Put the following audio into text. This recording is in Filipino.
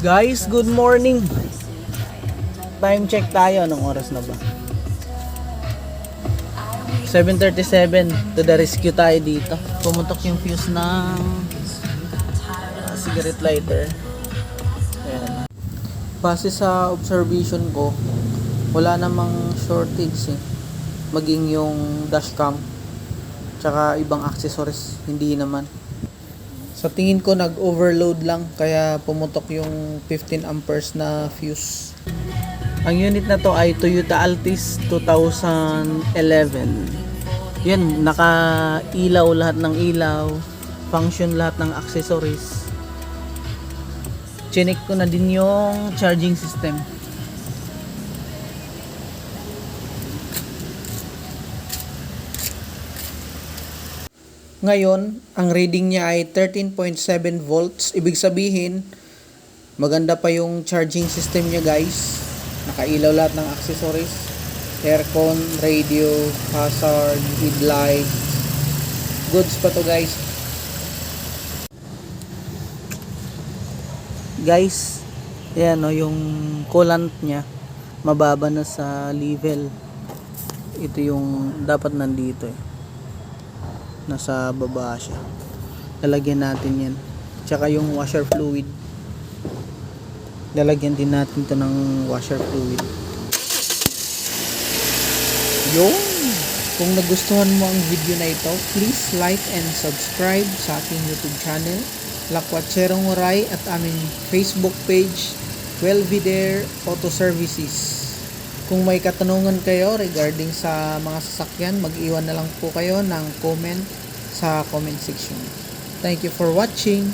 Guys, good morning. Time check tayo. Anong oras na ba? 7.37 to the rescue tayo dito. Pumutok yung fuse ng uh, cigarette lighter. Ayan. Base sa observation ko, wala namang shortage eh. Maging yung dashcam tsaka ibang accessories, hindi naman. Sa tingin ko nag-overload lang kaya pumutok yung 15 amperes na fuse. Ang unit na to ay Toyota Altis 2011. Yan, naka-ilaw lahat ng ilaw, function lahat ng accessories. Chinek ko na din yung charging system. Ngayon, ang reading niya ay 13.7 volts. Ibig sabihin, maganda pa yung charging system niya guys. Nakailaw lahat ng accessories. Aircon, radio, hazard, headlight. Goods pa to guys. Guys, yan o, yung coolant niya mababa na sa level. Ito yung dapat nandito eh nasa baba siya. Lalagyan natin yan. Tsaka yung washer fluid. Lalagyan din natin to ng washer fluid. Yun! Kung nagustuhan mo ang video na ito please like and subscribe sa aking youtube channel Lakwatserong Waray at aming facebook page Welvidere Auto Services kung may katanungan kayo regarding sa mga sasakyan, mag-iwan na lang po kayo ng comment sa comment section. Thank you for watching.